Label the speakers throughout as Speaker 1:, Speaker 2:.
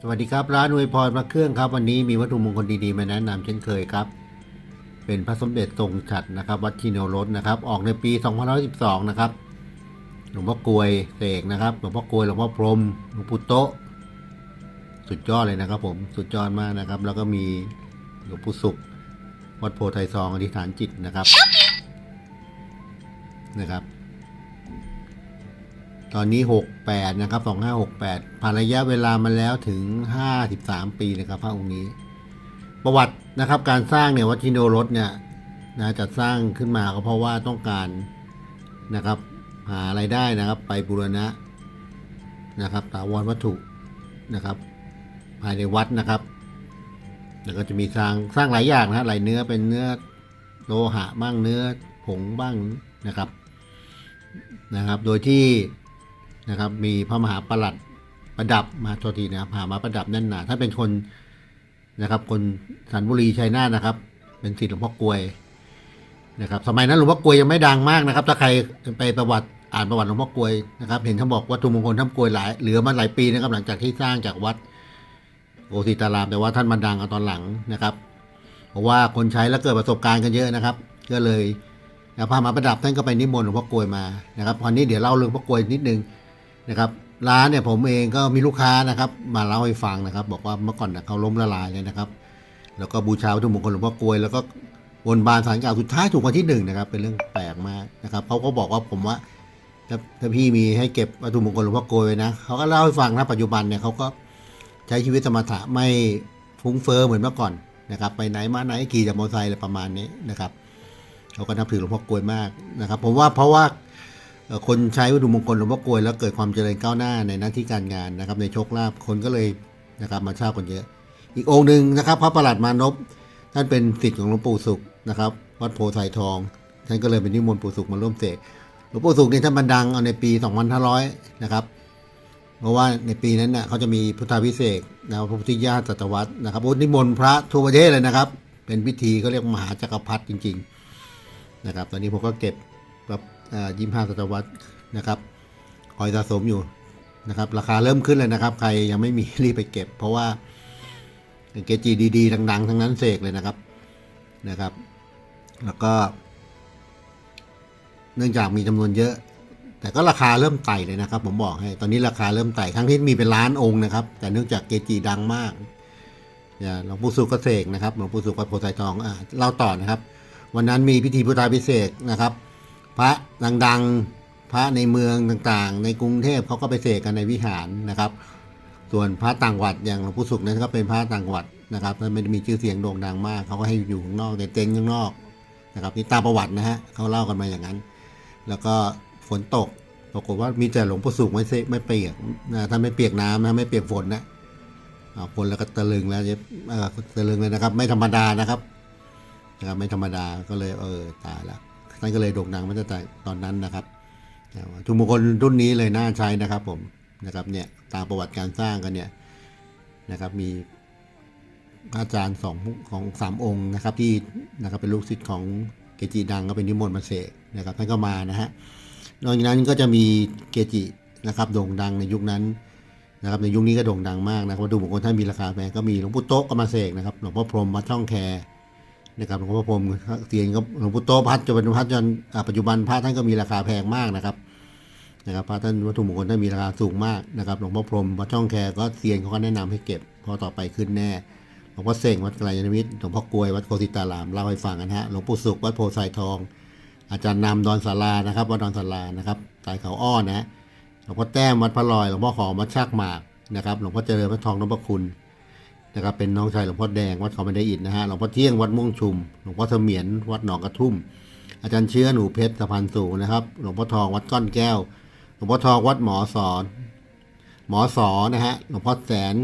Speaker 1: สวัสดีครับ ร้านอวยพรพระเครื่องครับ วันนี้มีวัตถุมงคลดีๆมาแนะนำเช่นเคยครับ เป็นพระสมเด็จทรงฉัตรนะครับ วัดชินโนรสนะครับ ออกในปี2512นะครับหลวงพ่อกลวยเสกนะครับหลวงพ่อกลวยหลวงพ่อพรหมหลวงปู่โตสุดยอดเลยนะครับ ผมสุดยอดมากนะครับ แล้วก็มีหลวงปู่สุขวัดโพธิ์ไทยซองอธิษฐานจิตนะครับนะครับ ตอนนี้ 68 นะครับ 2568 ผ่านระยะเวลามาแล้วถึง 53 ปีนะครับพระองค์นี้ ประวัตินะครับการสร้างเนี่ยวัดชินโนรสเนี่ยนะจะสร้างขึ้นมาก็เพราะว่าต้องการนะครับหาไรายได้นะครับไปบูรณะนะครับถาวรวัตถุนะครับ ภายในวัดนะครับ แล้วก็จะมีสร้างสร้างหลายอย่างนะหลายเนื้อเป็นเนื้อโลหะบ้างเนื้อผงบ้างนะครับนะครับ โดยที่ นะครับ มีพระมหาประหลัดประดับมาโทษทีนะครับมหามาประดับแน่นหนาถ้าเป็นคนนะครับ คนสันบุรีชัยนาทนะครับ เป็นศิษย์หลวงพ่อกลวยนะครับ สมัยนั้นหลวงพ่อกลวยยังไม่ดังมากนะครับ ถ้าใครไปประวัติอ่านประวัติหลวงพ่อกลวยนะครับ เห็นเขาบอกวัตถุมงคลท่านกลวยหลายเหลือมาหลายปีนะครับ หลังจากที่สร้างจากวัดโอสิตาราม แต่ว่าท่านมาดังเอาตอนหลังนะครับ เพราะว่าคนใช้แล้วเกิดประสบการณ์กันเยอะนะครับ ก็เลยพามาประดับท่านก็ไปนิมนต์หลวงพ่อกลวยมานะครับวันนี้เดี๋ยวเล่าเรื่องพ่อกลวยนิดนึง นะครับร้านเนี่ยผมเองก็มีลูกค้านะครับ มาเล่าให้ฟังนะครับ บอกว่าเมื่อก่อนนะเขาล้มละลายเลยนะครับ แล้วก็บูชาวัตถุมงคลหลวงพ่อกลวยแล้วก็บนบานสารกล่าวสุดท้ายถูกวันที่หนึ่งนะครับ เป็นเรื่องแปลกมากนะครับเขาก็บอกว่าผมว่าถ้าถ้าพี่มีให้เก็บวัตถุมงคลหลวงพ่อกลวยนะเขาก็เล่าให้ฟังนะปัจจุบันเนี่ยเขาก็ใช้ชีวิตสมถะไม่ฟุ้งเฟอ้อเหมือนเมื่อก่อนนะครับ ไปไหนมาไหนขี่จากมอเตอร์ไซค์อะไรประมาณนี้นะครับเขาก็นับถือหลวงพ่อกลวยมากนะครับ ผมว่าเพราะว่า คนใช้วัตถุมงคลหลวงพ่อกลวยแล้วเกิดความเจริญก้าวหน้าในหน้าที่การงานนะครับ ในโชคลาภคนก็เลยนะครับมาเช่ากันเยอะ อีกองค์หนึ่งนะครับพระประหลัดมานพท่านเป็นศิษย์ของหลวงปู่สุขนะครับ วัดโพไซทองท่านก็เลยเป็นนิมนต์ปู่สุขมาร่วมเสกหลวงปู่สุขเนี่ยท่านบันดังเอาในปี 2500 นะครับเพราะว่าในปีนั้นเน่ะเขาจะมีพุทธาพิเศษนะพระพุทธญาตตวัตนะครับนิมนต์พระทั่วประเทศเลยนะครับ เป็นพิธีเขาเรียกมหาจักรพรรดิจริง ๆ นะครับ ตอนนี้ผมก็เก็บแบบ ยี่ห้าศตวรรษนะครับคอยสะสมอยู่นะครับราคาเริ่มขึ้นเลยนะครับ ใครยังไม่มีรีบไปเก็บ เพราะว่าเกจีดีๆดังๆทั้งนั้นเสกเลยนะครับนะครับ แล้วก็ เนื่องจากมีจำนวนเยอะ แต่ก็ราคาเริ่มไต่เลยนะครับ ผมบอกให้ ตอนนี้ราคาเริ่มไต่ทั้งที่มีเป็นล้านองค์นะครับ แต่เนื่องจากเกจิดังมากอย่างหลวงปู่สุขเกษกนะครับหลวงปู่สุขวัดโพธิ์ไซทองอ่าเล่าต่อนะครับ วันนั้นมีพิธีพุทธาพิเศษนะครับ พระดังๆ พระในเมืองต่างๆ ในกรุงเทพเขาก็ไปเสกกันในวิหารนะครับ ส่วนพระต่างวัดอย่างหลวงปู่สุขนั้นก็เป็นพระต่างวัดนะครับท่านไม่ได้มีชื่อเสียงโด่งดังมาก เขาก็ให้อยู่ข้างนอกในเต็นท์ข้างนอกนะครับนี่ตามประวัตินะฮะเขาเล่ากันมาอย่างนั้น แล้วก็ฝนตกปรากฏว่ามีแต่หลวงพ่อสุขไม่เซไม่เปียกนะถ้าไม่เปียกน้ำนะไม่เปียกฝนนะอ่าฝนแล้วก็ตะลึงแล้วเออตะลึงเลยนะครับ ไม่ธรรมดานะครับนะครับไม่ธรรมดาก็เลยเออตายและ ท่านก็เลยโด่งดังมาตั้งแต่ตอนนั้นนะครับทุกมงคลรุ่นนี้เลยน่าใช้นะครับผมนะครับเนี่ยตามประวัติการสร้างกันเนี่ยนะครับมีอาจารย์สองของสามองค์นะครับที่นะครับเป็นลูกศิษย์ของเกจิดังก็เป็นนิมนต์มาเสกนะครับท่านก็มานะฮะนอกจากนั้นก็จะมีเกจินะครับโด่งดังในยุคนั้นนะครับในยุคนี้ก็โด่งดังมากนะครับวัตถุมงคลท่านมีราคาแพงก็มีหลวงปู่โต๊ะก็มาเสกนะครับหลวงพ่อพรหมวัดช่องแคร นะครับหลวงพ่อพรมเตียนก็หลวงปู่โตพัดจนเป็นพัดจนอ่าปัจจุบันพระท่านก็มีราคาแพงมากนะครับนะครับพระท่านวัตถุมงคลท่านมีราคาสูงมากนะครับหลวงพ่อพรมวัดช่องแคก็เตียนเขาก็แนะนำให้เก็บพราะต่อไปขึ้นแน่หลวงพ่อเสงวัดไกลยานมิตรหลวงพ่อกลวยวัดโคสิตารามเล่าให้ฟังกันฮะหลวงปู่สุขวัดโพไซทอง อาจารย์นำดอนสารานะครับวัดดอนสารานะครับสายเขาอ้อนะหลวงพ่อแต้มวัดพระลอยหลวงพ่อหอมวัดชากหมากนะครับหลวงพ่อเจริญวัดทองนพคุณ นะครับเป็นน้องชายหลวงพ่อแดงวัดเขาไม่ได้อินนะฮะหลวงพ่อเที่ยงวัดม่วงชุมหลวงพ่อเสมียนวัดหนองกระทุ่ม อาจารย์เชื้อหนูเพชรสะพานสูงนะครับ หลวงพ่อทองวัดก้อนแก้ว หลวงพ่อทองวัดหมอสอน หมอสอนะฮะหลวงพ่อแสน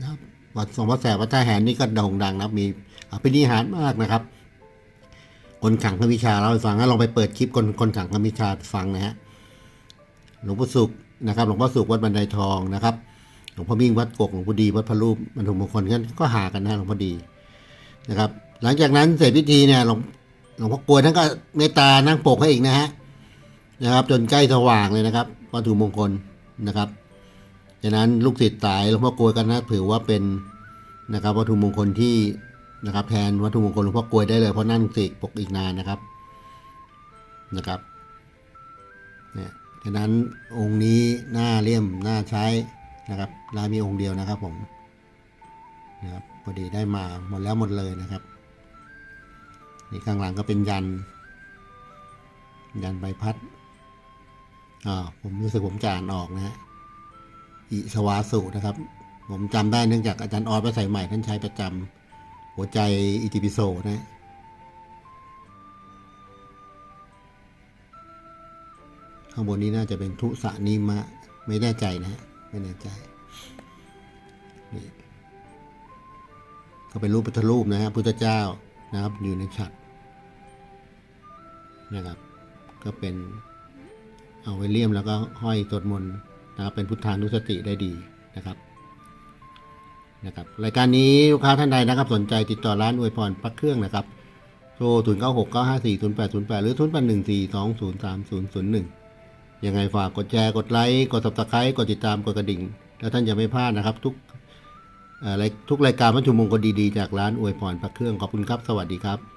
Speaker 1: นะครับวัดหลวงพ่อแสนวัดท่าแหนนี่ก็โด่งดังนะครับมีอภินิหารมากนะครับ คนขังพระวิชาเราฟังนะลองไปเปิดคลิปคนคนขังพระวิชาฟังนะฮะหลวงพ่อสุขนะครับ หลวงพ่อสุขวัดบันไดทองนะครับ หลวงพ่อมิ่งวัดกกหลวงพ่อดีวัดพระรูปบรรทุมมงคลกันก็หากันนะหลวงพ่อดีนะครับ หลังจากนั้นเสร็จพิธีเนี่ยหลวงหลวงพ่อกลวยท่านก็เมตตานั่งปกให้อีกนะฮะนะครับ จนใกล้สว่างเลยนะครับวัตถุมงคลนะครับฉะนั้นลูกศิษย์สายหลวงพ่อกลวยก็นะถือว่าเป็นนะครับวัตถุมงคลที่นะครับแทนวัตถุมงคลหลวงพ่อกลวยได้เลยเพราะนั่นสิปกอีกนานนะครับนะครับเนี่ยฉะนั้นองค์นี้หน้าเลี่ยมหน้าใช้ นะครับลายมีองค์เดียวนะครับผมนะครับพอดีได้มาหมดแล้วหมดเลยนะครับนี่ข้างหลังก็เป็นยัน ยันใบพัดอ่าผมรู้สึกผมจะอ่านออกนะฮะอิสวาสุนะครับ ผมจำได้เนื่องจากอาจารย์ออสพระใส่ใหม่ท่านใช้ประจำหัวใจอิติปิโสนะข้างบนนี้น่าจะเป็นทุสานิมะ ไม่แน่ใจนะฮะ ไม่แน่ใจนี่ก็เป็นรูปพุทธรูปนะฮะพุทธเจ้านะครับ อยู่ในฉัตรนะครับ ก็เป็นเอาไว้เลี่ยมแล้วก็ห้อยสวดมนต์นะครับเป็นพุทธานุสติได้ดีนะครับนะครับรายการนี้ลูกค้าท่านใดนะครับ สนใจติดต่อร้านอวยพรพักเครื่องนะครับโทร0 9 6 9 5 4 0 8 0 8หรือ0 8 1 4 2 0 3 0 0 1ยัง ยังไงฝากกดแชร์กดไลค์กด subscribe กดติดตามกดกระดิ่ง แล้วท่านจะไม่พลาดนะครับทุกอะไรทุกรายการวัตถุมงคลดีๆ จากร้านอวยพรพระเครื่องขอบคุณครับ สวัสดีครับ